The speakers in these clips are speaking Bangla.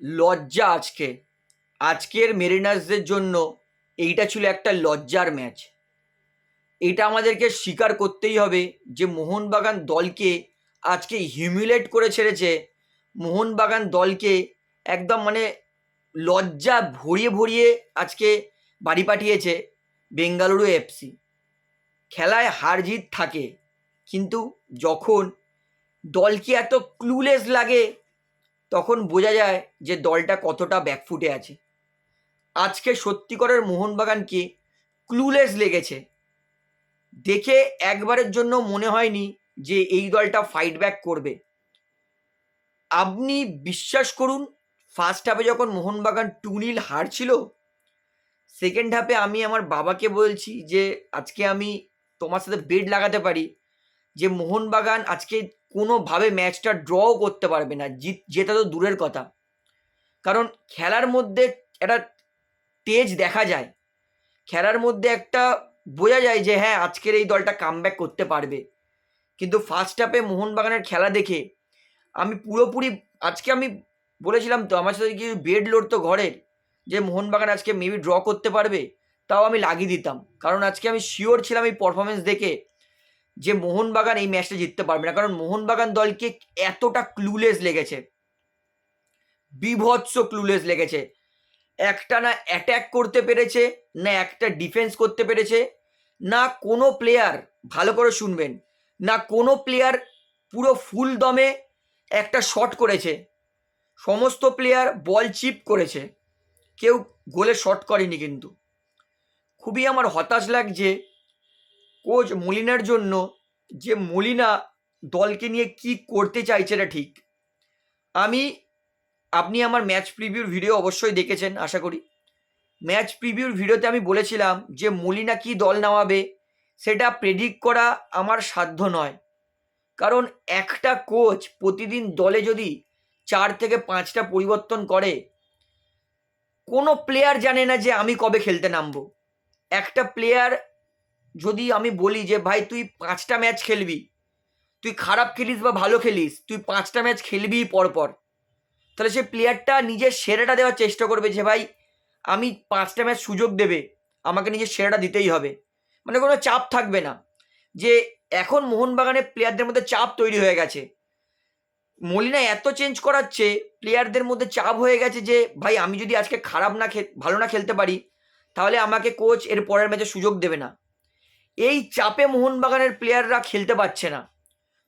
লজ্জা আজকে। আজকের মেরিনার্সদের জন্য এইটা ছিল একটা লজ্জার ম্যাচ। এটা আমাদেরকে স্বীকার করতেই হবে যে মোহনবাগান দলকে আজকে হিউমিলেট করে ছেড়েছে। মোহনবাগান দলকে একদম মানে লজ্জা ভরিয়ে ভরিয়ে আজকে বাড়ি পাঠিয়েছে বেঙ্গালুরু এফসি খেলায় হার জিত থাকে, কিন্তু যখন দলকে এত ক্লুলেস লাগে তখন বোঝা যায় যে দলটা কতটা ব্যাকফুটে আছে। আজকে সত্যিকরের মোহনবাগানকে ক্লুলেস লেগেছে। দেখে একবারের জন্য মনে হয়নি যে এই দলটা ফাইট ব্যাক করবে। আপনি বিশ্বাস করুন ফার্স্ট হাফে যখন মোহনবাগান টু নীল হারছিল সেকেন্ড হাফে আমি আমার বাবাকে বলছি যে, আজকে আমি তোমার সাথে বেড লাগাতে পারি। যে, মোহনবাগান আজকে কোনোভাবে ম্যাচটা ড্রও করতে পারবে না, জিত, জেতা তো দূরের কথা। কারণ খেলার মধ্যে একটা তেজ দেখা যায়। খেলার মধ্যে একটা বোঝা যায় যে হ্যাঁ আজকের এই দলটা কামব্যাক করতে পারবে। কিন্তু ফার্স্ট হাফে মোহনবাগানের খেলা দেখে আমি পুরোপুরি, আজকে আমি বলেছিলাম তো, আমার সাথে কি বেড লড়তো ঘরের, যে মোহনবাগান আজকে মেবি ড্র করতে পারবে, তাও আমি লাগিয়ে দিতাম। কারণ আজকে আমি শিওর ছিলাম এই পারফরমেন্স দেখে যে মোহনবাগান এই ম্যাচটা জিততে পারবে না। কারণ মোহনবাগান দলকে এতটা ক্লুলেস লেগেছে। বিভৎস ক্লুলেস লেগেছে। একটা না অ্যাট্যাক করতে পেরেছে, না একটা ডিফেন্স করতে পেরেছে, না কোনো প্লেয়ার ভালো করে শুনবেন, না কোনো প্লেয়ার পুরো ফুল দমে একটা শট করেছে। সমস্ত প্লেয়ার বল চিপ করেছে। কেউ গোলে শট করেনি কিন্তু। খুবই আমার হতাশ লাগছে কোচ মলিনার জন্য যে মলিনা দলকে নিয়ে কি করতে চাইছে এটা ঠিক। আমি, আপনি আমার ম্যাচ প্রিভিউর ভিডিও অবশ্যই দেখেছেন, আশা করি। ম্যাচ প্রিভিউর ভিডিওতে আমি বলেছিলাম যে মলিনা কি দল নামাবে, সেটা প্রেডিক্ট করা আমার সাধ্য নয়। কারণ একটা কোচ প্রতিদিন দলে যদি চার থেকে পাঁচটা পরিবর্তন করে, কোনো প্লেয়ার জানে না যে আমি কবে খেলতে নামবো। একটা প্লেয়ার যদি আমি বলি যে, ভাই, তুই পাঁচটা ম্যাচ খেলবি, তুই খারাপ খেলিস বা ভালো খেলিস, তুই পাঁচটা ম্যাচ খেলবি পরপর। তাহলে সেই প্লেয়ারটা নিজের সেরাটা দেওয়ার চেষ্টা করবে যে, ভাই, আমি পাঁচটা ম্যাচ সুযোগ দেবে, আমাকে নিজের সেরাটা দিতেই হবে। মানে কোনো চাপ থাকবে না। যে, এখন মোহনবাগানের প্লেয়ারদের মধ্যে চাপ তৈরি হয়ে গেছে। মলিনা এত চেঞ্জ করাচ্ছে প্লেয়ারদের মধ্যে চাপ হয়ে গেছে যে, ভাই, আমি যদি আজকে খারাপ না ভালো না খেলতে পারি, তাহলে আমাকে কোচ এর পরের ম্যাচে সুযোগ দেবে না। এই চাপে মোহনবাগানের প্লেয়াররা খেলতে পারছে না।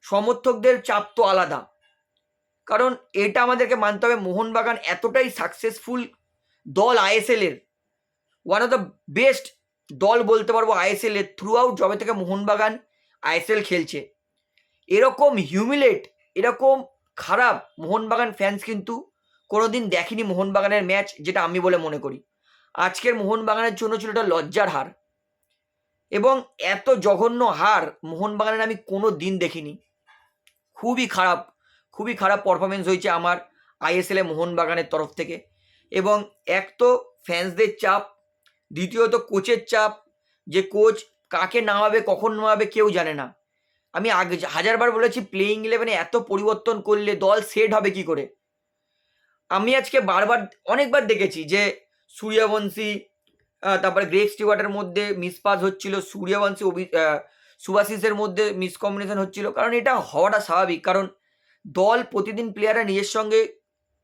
সমর্থকদের চাপ তো আলাদা। কারণ এটা আমাদেরকে মানতে হবে, মোহনবাগান এতটাই সাকসেসফুল দল আইএসএল এর। ওয়ান অফ দ্য বেস্ট দল বলতে পারব আইএসএল এর। থ্রু আউট জবে থেকে মোহনবাগান আইএসএল খেলছে। এরকম হিউমিলেট এরকম খারাপ মোহনবাগান ফ্যান্স কিন্তু কোনো কোনোদিন দেখেনি মোহনবাগানের ম্যাচ যেটা আমি বলে মনে করি। আজকের মোহনবাগানের জন্য ছিল এটা লজ্জার হার। এবং এত জঘন্য হার মোহনবাগানের আমি কোনো দিন দেখিনি। খুবই খারাপ খুবই খারাপ পারফরমেন্স হয়েছে আমার আইএসএলে মোহনবাগানের তরফ থেকে। এবং এক তো ফ্যান্সদের চাপ, দ্বিতীয়ত কোচের চাপ, যে কোচ কাকে নামাবে, কখন নামাবে কেউ জানে না। আমি আগে হাজারবার বলেছি প্লেইং ইলেভেনে এত পরিবর্তন করলে দল সেট হবে কি করে? আমি আজকে বারবার, অনেকবার দেখেছি যে সূর্যবংশী তারপরে গ্রেক স্টিওয়ার্টের মধ্যে মিসপাস হচ্ছিল, সূর্যবংশী অভি সুভাশিসের মধ্যে মিসকম্বিনেশন হচ্ছিল। কারণ এটা হওয়াটা স্বাভাবিক, কারণ দল প্রতিদিন প্লেয়াররা নিজের সঙ্গে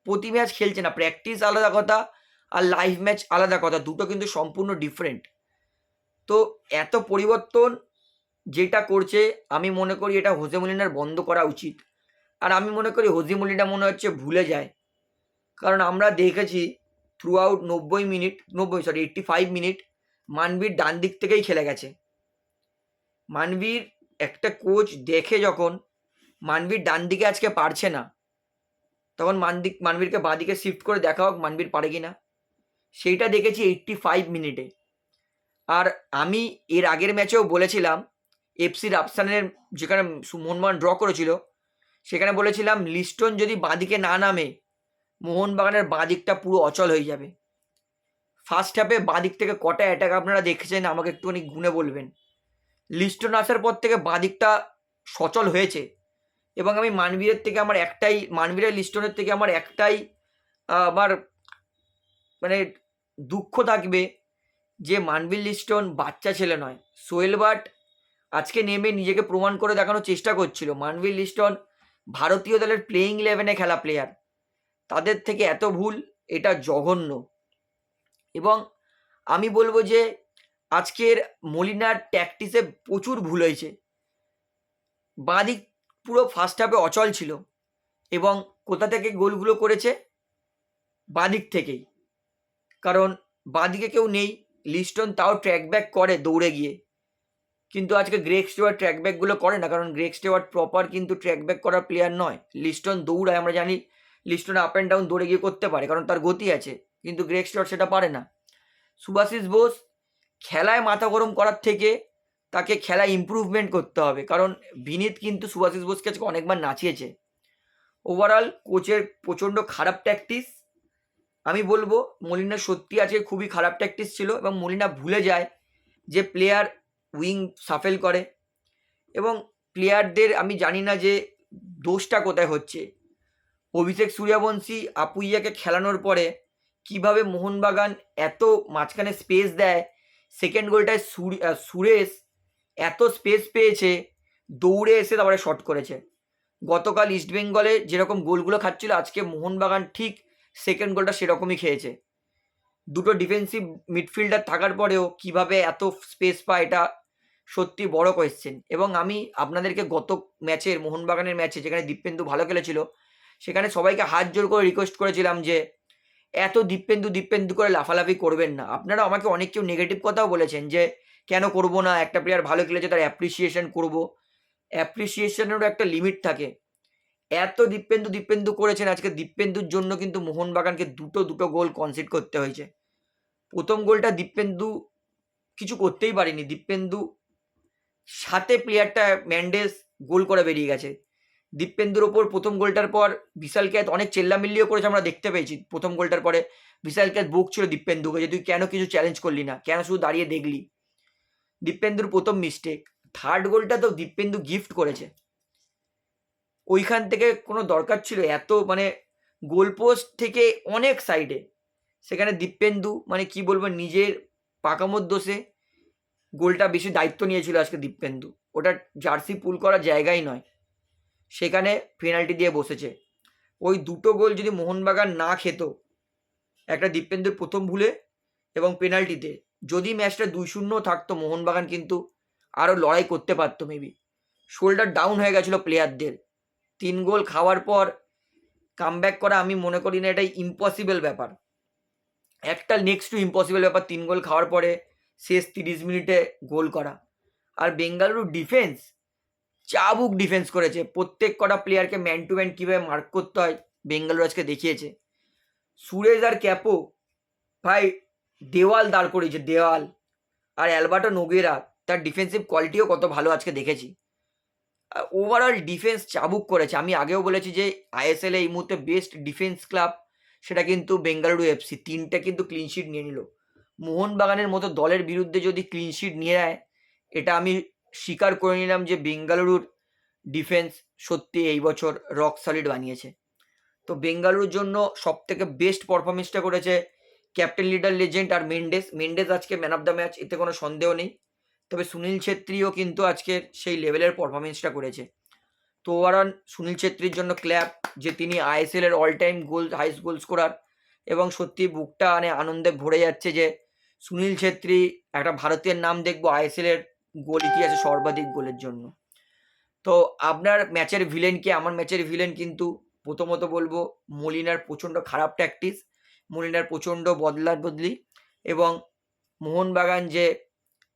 প্রতি ম্যাচ খেলছে না। প্র্যাকটিস আলাদা কথা আর লাইভ ম্যাচ আলাদা কথা, দুটো কিন্তু সম্পূর্ণ ডিফারেন্ট তো এত পরিবর্তন যেটা করছে, আমি মনে করি এটা হোজে মলিনার বন্ধ করা উচিত। আর আমি মনে করি হোজে মলিনা মনে হচ্ছে ভুলে যায়। কারণ আমরা দেখেছি থ্রু আউট নব্বই মিনিট নব্বই sorry eighty five minute Manvir ডান দিক থেকেই খেলে গেছে। মানবীর একটা কোচ দেখে যখন মানবীর ডান দিকে আজকে পারছে না, তখন মানদিক, মানবীরকে বাঁদিকে শিফট করে দেখা হোক মানবীর পারে কি না সেইটা দেখেছি এইট্টি ফাইভ মিনিটে আর আমি এর আগের ম্যাচেও বলেছিলাম এফসি রাফসানের যেখানে মোহনবাগান ড্র করেছিল, সেখানে বলেছিলাম, লিস্টন যদি বাঁদিকে না নামে মোহনবাগানের বাঁদিকটা পুরো অচল হয়ে যাবে। ফার্স্ট হাফে বাঁদিক থেকে কটা অ্যাটাক আপনারা দেখেছেন? আমাকে একটুখানি গুনে বলবেন। লিস্টন আসার পর থেকে বাঁদিকটা সচল হয়েছে। এবং আমি মানবীরের থেকে আমার একটাই, মানবীরের লিস্টনের থেকে আমার একটাই, আমার মানে দুঃখ থাকবে যে মানবিল লিস্টন বাচ্চা ছেলে নয়। সোহেল বাট আজকে নেমে নিজেকে প্রমাণ করে দেখানোর চেষ্টা করছিল। মানবিল লিস্টন ভারতীয় দলের প্লেয়িং ইলেভেনে খেলা প্লেয়ার তাদের থেকে এত ভুল, এটা জঘন্য। এবং আমি বলব যে, আজকের মলিনার ট্যাকটিসে প্রচুর ভুল হয়েছে। বাঁদিক পুরো ফার্স্ট হাফে অচল ছিল এবং কোথা থেকে গোলগুলো করেছে? বাঁদিক থেকেই। কারণ বাঁদিকে কেউ নেই, লিস্টন তাও ট্র্যাক ব্যাক করে দৌড়ে গিয়ে। কিন্তু আজকে গ্রেক স্টেওয়ার্ট ট্র্যাক ব্যাকগুলো করে না, কারণ গ্রেক স্টেওয়ার্ট প্রপার কিন্তু ট্র্যাক ব্যাক করার প্লেয়ার নয়। লিস্টন দৌড়ায়, আমরা জানি লিস্টন আপ অ্যান্ড ডাউন দৌড়ে গিয়ে করতে পারে, কারণ তার গতি আছে, কিন্তু গ্রেক স্টেওয়ার্ট সেটা পারে না। সুভাশিস বোস খেলায় মাথা গরম করার থেকে তাকে খেলায় ইমপ্রুভমেন্ট করতে হবে, কারণ বিনীত কিন্তু সুভাশিস বোসকে আজকে অনেকবার নাচিয়েছে। ওভারঅল কোচের প্রচণ্ড খারাপ ট্যাকটিস আমি বলব, মলিনা সত্যি আজকে খুবই খারাপ ট্যাকটিস ছিল এবং মলিনা ভুলে যায় যে প্লেয়ার উইং সাফেল করে। এবং প্লেয়ারদের আমি জানি না যে দোষটা কোথায় হচ্ছে। অভিষেক সূর্যবংশী আপুইয়াকে খেলানোর পরে কীভাবে মোহনবাগান এত মাঝখানে স্পেস দেয় সেকেন্ড গোলটায় সুর- সুরেশ এত স্পেস পেয়েছে, দৌড়ে এসে তারপরে শট করেছে। গতকাল ইস্টবেঙ্গলে যেরকম গোলগুলো খাচ্ছিল, আজকে মোহনবাগান ঠিক সেকেন্ড গোলটা সেরকমই খেয়েছে। দুটো ডিফেন্সিভ মিডফিল্ডার থাকার পরেও কীভাবে এত স্পেস পায়, এটা সত্যি বড় কোয়েশ্চেন এবং আমি আপনাদেরকে গত ম্যাচের মোহনবাগানের ম্যাচে যেখানে দীপেন্দু ভালো খেলেছিল সেখানে সবাইকে হাত জোর করে রিকোয়েস্ট করেছিলাম যে, এত দীপেন্দু দীপেন্দু করে লাফালাফি করবেন না। আপনারা আমাকে অনেক কেউ নেগেটিভ কথাও বলেছেন যে, কেন করব না? একটা প্লেয়ার ভালো খেলেছে, তার অ্যাপ্রিসিয়েশন করব। অ্যাপ্রিসিয়েশনেরও একটা লিমিট থাকে। এত দীপেন্দু দীপেন্দু করেছেন, আজকে দীপেন্দুর জন্য কিন্তু মোহনবাগানকে দুটো দুটো গোল কনসিড করতে হয়েছে। প্রথম গোলটা দীপেন্দু কিছু করতেই পারেনি। দীপেন্দু সাথে প্লেয়ারটা ম্যান্ডেস গোল করে বেরিয়ে গেছে। দীপেন্দুর ওপর প্রথম গোলটার পর বিশাল ক্যাত অনেক চেল্লামিল্লিও করেছে আমরা দেখতে পেয়েছি প্রথম গোলটার পরে। বিশাল ক্যাত বকছিল দীপেন্দুকে যে তুই কেন কিছু চ্যালেঞ্জ করলি না, কেন শুধু দাঁড়িয়ে দেখলি? দীপেন্দুর প্রথম মিস্টেক থার্ড গোলটা তো দীপেন্দু গিফট করেছে। ওইখান থেকে কোনো দরকার ছিল এত মানে গোলপোস্ট থেকে অনেক সাইডে সেখানে দীপেন্দু মানে কি বলব নিজের পাকামোর দোষে গোলটা বেশি দায়িত্ব নিয়েছিল আজকে দীপেন্দু। ওটা জার্সি পুল করার জায়গাই নয়। সেখানে পেনাল্টি দিয়ে বসেছে। ওই দুটো গোল যদি মোহনবাগান না খেত, একটা দীপেন্দুর প্রথম ভুলে এবং পেনাল্টিতে যদি ম্যাচটা দুই শূন্য থাকতো, মোহনবাগান কিন্তু আরও লড়াই করতে পারতো মেবি শোল্ডার ডাউন হয়ে গেছিল প্লেয়ারদের তিন গোল খাওয়ার পর কামব্যাক করা আমি মনে করি না, এটাই ইম্পসিবল ব্যাপার। একটা নেক্সট টু ইম্পসিবল ব্যাপার, তিন গোল খাওয়ার পরে শেষ তিরিশ মিনিটে গোল করা। আর বেঙ্গালুরু ডিফেন্স চাবুক ডিফেন্স করেছে। প্রত্যেক কটা প্লেয়ারকে ম্যান টু ম্যান কীভাবে মার্ক করতে হয়, বেঙ্গালুরু আজকে দেখিয়েছে। সুরেশ আর ক্যাপো, ভাই, দেওয়াল দাঁড় করিয়েছে, দেওয়াল। আর অ্যালবার্টো নোগেরা, তার ডিফেন্সিভ কোয়ালিটিও কত ভালো আজকে দেখেছি। ওভারঅল ডিফেন্স চাবুক করেছে। আমি আগেও বলেছি যে আইএসএল এই মুহূর্তে বেস্ট ডিফেন্স ক্লাব সেটা কিন্তু বেঙ্গালুরু এফসি তিনটে কিন্তু ক্লিনশিট নিয়ে নিল। মোহনবাগানের মতো দলের বিরুদ্ধে যদি ক্লিনশিট নিয়ে নেয়, এটা আমি স্বীকার করে নিলাম যে বেঙ্গালুরুর ডিফেন্স সত্যি এই বছর রক সলিড বানিয়েছে। তো বেঙ্গালুরুর জন্য সব থেকে বেস্ট পারফরমেন্সটা করেছে ক্যাপ্টেন লিডার লেজেন্ড আর মেন্ডেস মেন্ডেস আজকে ম্যান অফ দ্য ম্যাচ এতে কোনো সন্দেহ নেই। তবে সুনীল ছেত্রীও কিন্তু আজকের সেই লেভেলের পারফরমেন্সটা করেছে। তো ওভারঅল সুনীল ছেত্রীর জন্য ক্ল্যাপ যে তিনি আইএসএল এর all time goal highest goal scorer এবং সত্যি বুকটা মানে আনন্দে ভরে যাচ্ছে যে সুনীল ছেত্রী একটা ভারতীয় নাম দেখব আইএসএল এর গোল ইতিহাসে সর্বাধিক গোলের জন্য। তো আপনার ম্যাচের ভিলেন কি, আমার ম্যাচের ভিলেন কিন্তু প্রথমত বলব মলিনার প্রচণ্ড খারাপ প্র্যাকটিস মলিনার প্রচণ্ড বদলার বদলি এবং মোহনবাগান যে,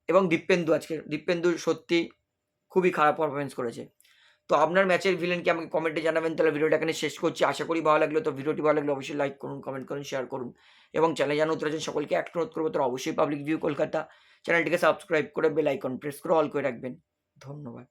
এবং দীপেন্দু আজকে, দীপেন্দু সত্যি খুবই খারাপ পারফরমেন্স করেছে। তো আপনার ম্যাচের ভিলেন কি আমাকে কমেন্টে জানাবেন। তাহলে ভিডিওটা এখানে শেষ করছি। আশা করি ভালো লাগল। তো ভিডিওটি ভালো লাগলে অবশ্যই লাইক করুন কমেন্ট করুন শেয়ার করুন। এবং চ্যানেল জানো উত্তর আছেন, সকলকে এক অনুরোধ করব তো অবশ্যই পাবলিক ভিউ কলকাতা। চ্যানেলটিকে সাবস্ক্রাইব করে বেল আইকন প্রেস করে অল করে রাখবেন। ধন্যবাদ।